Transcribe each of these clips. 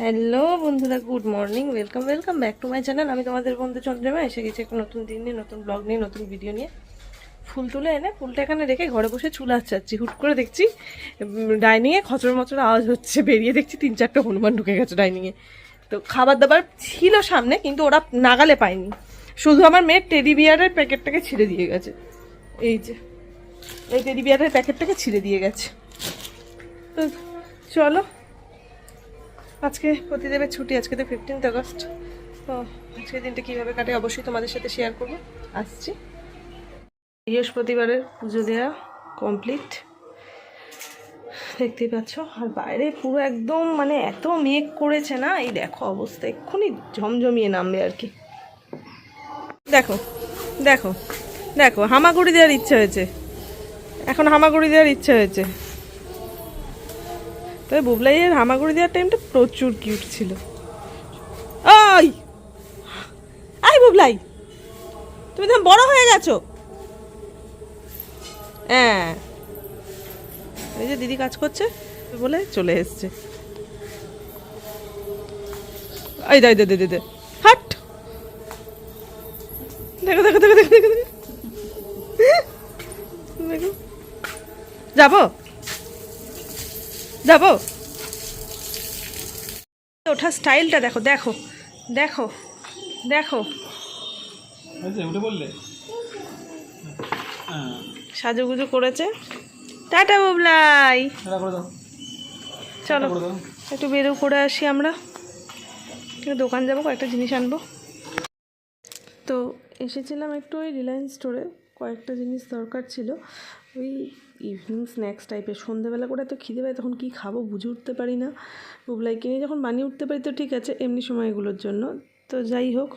Hello বন্ধুরা good morning welcome welcome back to my channel আমি তোমাদের বন্ধু চন্দ্রিমা, এসে গেছি একটা নতুন দিন নিয়ে, নতুন ব্লগ নিয়ে, নতুন ভিডিও নিয়ে। ফুল তুলে এনে, ফুলটা এখানে রেখে ঘরে বসে চুল আচ্ছাচ্ছি হুট করে দেখছি ডাইনিংয়ে খচর মচর আওয়াজ হচ্ছে, বেরিয়ে দেখছি তিন চারটে হনুমান ঢুকে গেছে ডাইনিংয়ে তো খাবার দাবার ছিল সামনে, কিন্তু ওরা নাগালে পায়নি। শুধু আমার মেয়ের টেডি বিয়ারের প্যাকেটটাকে ছিঁড়ে দিয়ে গেছে। এই যে, এই টেডি বিয়ারের প্যাকেটটাকে ছিঁড়ে দিয়ে গেছে। তো চলো আজকে প্রতিদেবের ছুটি, আজকে তো ফিফটিন্থ আগস্ট। তো আজকের দিনটা কীভাবে কাটে অবশ্যই তোমাদের সাথে শেয়ার করব। আসছি। বৃহস্পতিবারের পুজো দেওয়া কমপ্লিট দেখতেই পাচ্ছ, আর বাইরে পুরো একদম মানে এত মেঘ করেছে না, এই দেখো অবস্থা, এক্ষুনি ঝমঝমিয়ে নামবে আর কি। দেখো দেখো দেখো, হামাগুড়ি দেওয়ার ইচ্ছে হয়েছে। এখন হামাগুড়ি দেওয়ার ইচ্ছে হয়েছে। তবে বুবলাইয়ের হামাগুড়ি দেওয়ার টাইমটা প্রচুর কিউট ছিল। ওই! আই বুবলাই! তুমি তো বড় হয়ে গেছো। হ্যাঁ। এই যে দিদি কাজ করছে, বলে চলে এসছে। এই দে দে দে দে হাট! দেখো দেখো দেখো দেখো। দেখো। যাব? যাব? ওঠা স্টাইলটা দেখো দেখো দেখো দেখো। হ্যাঁ। সাজুগুজু করেছে। টাটা বুবলাই। চলো একটু বেরো করে আসি আমরা। দোকান যাব কয়েকটা জিনিস আনব। তো এসেছিলাম একটু ওই রিলায়েন্স স্টোরে কয়েকটা জিনিস দরকার ছিল। ওই ইভিনিং স্ন্যাক্স টাইপের সন্ধেবেলা করে তো খিদে পায়, তখন কী খাব বুঝে উঠতে পারি না। বুবলাইকে নিয়ে যখন বানিয়ে উঠতে পারি, তো ঠিক আছে, এমনি সময়গুলোর জন্য। তো যাই হোক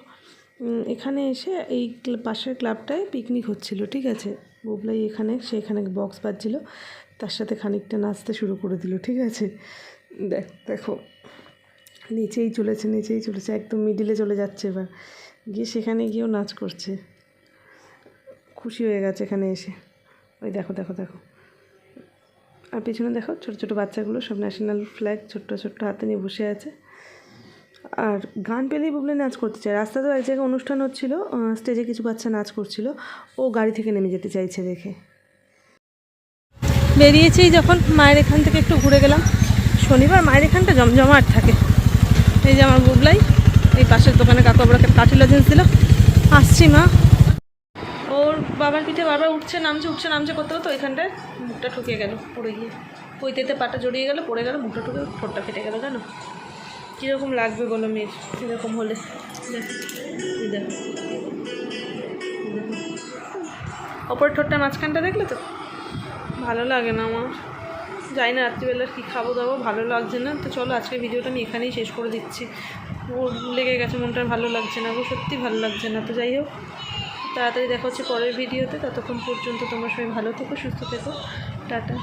এখানে এসে এই পাশের ক্লাবটায় পিকনিক হচ্ছিল, ঠিক আছে। বুবলাই এখানে সেখানে বক্স বাজছিল, তার সাথে খানিকটা নাচতে শুরু করে দিল, ঠিক আছে। দেখ, দেখো, নিচেই চলেছে নিচেই চলেছে, একদম মিডিলে চলে যাচ্ছে এবার। গিয়ে সেখানে গিয়েও নাচ করছে। খুশি হয়ে গেছে এখানে এসে। ওই দেখো দেখো দেখো। আর পিছনে দেখো, ছোটো ছোটো বাচ্চাগুলো সব ন্যাশনাল ফ্ল্যাগ ছোট্ট ছোট্ট হাতে নিয়ে বসে আছে। আর গান পেলেই বুবলে নাচ করতে চায়। রাস্তাতেও এক জায়গায় অনুষ্ঠান হচ্ছিল স্টেজে কিছু বাচ্চা নাচ করছিল। ও গাড়ি থেকে নেমে যেতে চাইছে দেখে। বেরিয়েছি যখন মায়ের এখান থেকে একটু ঘুরে গেলাম। শনিবার মায়ের এখানটা জমজমাট থাকে। এই যে আমার বুবলাই, এই পাশের দোকানে কাকু আবার কাঠি লজেন্স দিল। আসছি মা। বাবার পিঠে বারবার উঠছে নামছে উঠছে নামছে করতে করতে ওইখানটায় মুখটা ঠুকে গেল পড়ে গিয়ে। পইতেতে পাটা জড়িয়ে গেল পড়ে গেল মুখটা ঠুকে ঠোঁটটা ফেটে গেল জানো? কীরকম লাগবে বলো মেয়ের এরকম হলে? দেখ, ঠোঁটটা মাঝখানটা দেখলে তো? ভালো লাগে না আমার। যাই না রাত্রিবেলার কী খাব দাবো ভালো লাগছে না। তো চলো আজকে ভিডিওটা আমি এখানেই শেষ করে দিচ্ছি। ও লেগে গেছে মনটা ভালো লাগছে না ও সত্যি ভালো লাগছে না। তো যাই হোক। তাড়াতাড়ি দেখা হচ্ছে পরের ভিডিওতে। ততক্ষণ পর্যন্ত তোমার সবাই ভালো থেকো সুস্থ থেকো। টাটা।